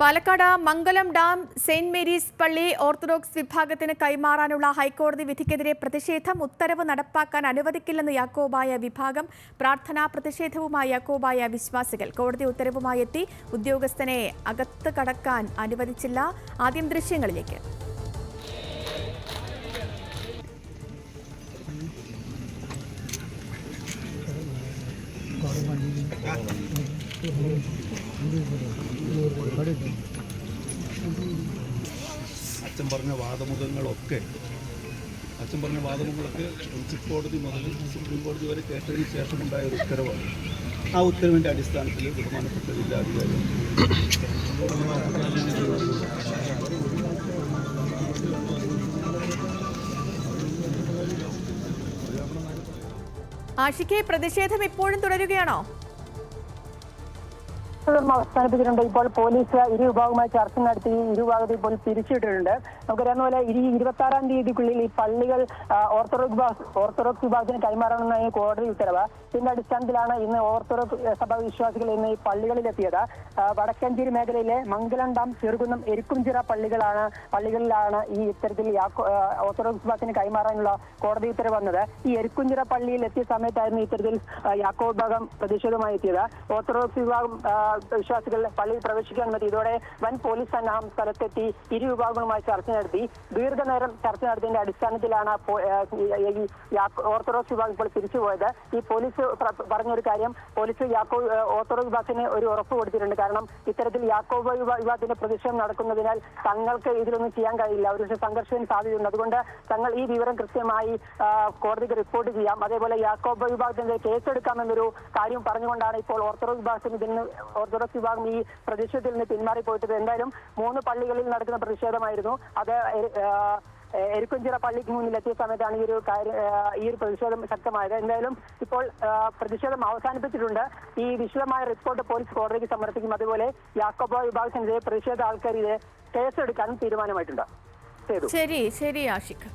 Palakkad Mangalam dam saint Mary's പള്ളി orthodox വിഭാഗത്തിന് കൈമാറാനുള്ള ഹൈക്കോടതി വിധിക്കെതിരെ പ്രതിഷേധം ഉത്തരവ് നടപ്പാക്കാൻ അനുവദിക്കില്ലെന്ന് യാക്കോബായ വിഭാഗം പ്രാർത്ഥനാ പ്രതിഷേധവുമായി യാക്കോബായ വിശ്വാസികൾ. കോടതി ഉത്തരവുമായി എത്തി ഉദ്യോഗസ്ഥനെ അകത്ത് കടക്കാൻ അനുവദിച്ചില്ല. ആദ്യം ദൃശ്യങ്ങളിലേക്ക്. അച്ഛൻ പറഞ്ഞ വാദമുഖങ്ങളൊക്കെ അച്ഛൻ പറഞ്ഞ വാദമുഖങ്ങളൊക്കെ ചീഫ് കോടതി മുതൽ സുപ്രീം കോടതി വരെ കേട്ടതിന് ശേഷമുണ്ടായ ഒരു ഉത്തരവാണ്. ആ ഉത്തരവിന്റെ അടിസ്ഥാനത്തിൽ ബഹുമാനപ്പെട്ട ജില്ലാധികാരി ആഷിക്കെ പ്രതിഷേധം ഇപ്പോഴും തുടരുകയാണോ? തുടർന്ന് അവസാനിപ്പിച്ചിട്ടുണ്ട് ഇപ്പോൾ പോലീസ് ഇരു വിഭാഗവുമായി ചർച്ച നടത്തി ഇരുഭാഗത്ത് ഇപ്പോൾ പിരിച്ചുവിട്ടിട്ടുണ്ട്. നമുക്കറിയാവുന്ന പോലെ ഈ ഇരുപത്തി ആറാം തീയതിക്കുള്ളിൽ ഈ പള്ളികൾ ഓർത്തഡോക്സ് ഓർത്തഡോക്സ് വിഭാഗത്തിന് കൈമാറണമെന്നാണ് ഈ കോടതി ഉത്തരവ്. ഇതിന്റെ അടിസ്ഥാനത്തിലാണ് ഇന്ന് ഓർത്തഡോക്സ് സഭാ വിശ്വാസികൾ ഇന്ന് ഈ പള്ളികളിലെത്തിയത് വടക്കഞ്ചേരി മേഖലയിലെ മംഗലം ഡാം ചെറുകുന്നം എരിക്കുംചിറ പള്ളികളാണ് പള്ളികളിലാണ് ഈ ഇത്തരത്തിൽ ഓർത്തഡോക്സ് വിഭാഗത്തിന് കൈമാറാനുള്ള കോടതി ഉത്തരവ് വന്നത്. ഈ എരിക്കുംചിറ പള്ളിയിൽ എത്തിയ സമയത്തായിരുന്നു ഇത്തരത്തിൽ ആ, യാക്കോ വിഭാഗം പ്രതിഷേധമായി എത്തിയത്. ഓർത്തഡോക്സ് വിഭാഗം ആ, വിശ്വാസികൾ പള്ളിയിൽ പ്രവേശിക്കാൻ മതി ഇതോടെ വൻ പോലീസ് സന്നാഹം സ്ഥലത്തെത്തി ഇരു വിഭാഗങ്ങളുമായി ചർച്ച നടത്തി. ദീർഘനേരം ചർച്ച നടത്തിയതിന്റെ അടിസ്ഥാനത്തിലാണ് ഈ- ഓർത്തഡോക്സ് വിഭാഗം ഇപ്പോൾ തിരിച്ചുപോയത് ഈ പോലീസ് പറഞ്ഞൊരു കാര്യം പോലീസ് യാക്കോ ഓർത്തഡോക്സ് വിഭാഗത്തിന് ഒരു ഉറപ്പ് കൊടുത്തിട്ടുണ്ട്. കാരണം ഇത്തരത്തിൽ യാക്കോബ വിഭാഗത്തിന്റെ പ്രതിഷേധം നടക്കുന്നതിനാൽ തങ്ങൾക്ക് ഇതിലൊന്നും ചെയ്യാൻ കഴിയില്ല. ഒരു സംഘർഷത്തിന് സാധ്യതയുണ്ട്. അതുകൊണ്ട് തങ്ങൾ ഈ വിവരം കൃത്യമായി കോടതിക്ക് റിപ്പോർട്ട് ചെയ്യാം. അതേപോലെ യാക്കോബ വിഭാഗത്തിന്റെ കേസെടുക്കാമെന്നൊരു കാര്യം പറഞ്ഞുകൊണ്ടാണ് ഇപ്പോൾ ഓർത്തഡോക്സ് വിഭാഗത്തിന് ഇതിന് ഓർത്തഡോക്സ് വിഭാഗം ഈ പ്രതിഷേധത്തിൽ നിന്ന് പിന്മാറിപ്പോയിട്ടത് എന്തായാലും മൂന്ന് പള്ളികളിൽ നടക്കുന്ന പ്രതിഷേധമായിരുന്നു. അത് എരുക്കുംചിറ പള്ളിക്ക് മുന്നിൽ മുന്നിലെത്തിയ സമയത്താണ് ഈ ഒരു കാര്യം ഈ ഒരു പ്രതിഷേധം ശക്തമായത്. എന്തായാലും ഇപ്പോൾ പ്രതിഷേധം അവസാനിപ്പിച്ചിട്ടുണ്ട്. ഈ വിശദമായ റിപ്പോർട്ട് പോലീസ് കോടതിക്ക് സമർപ്പിക്കും. അതുപോലെ യാക്കോബ വിഭാഗത്തിനെതിരെ പ്രതിഷേധ ആൾക്കാർ ഇത് കേസെടുക്കാനും തീരുമാനമായിട്ടുണ്ട്. ശരി ശരി ആഷിഖ്.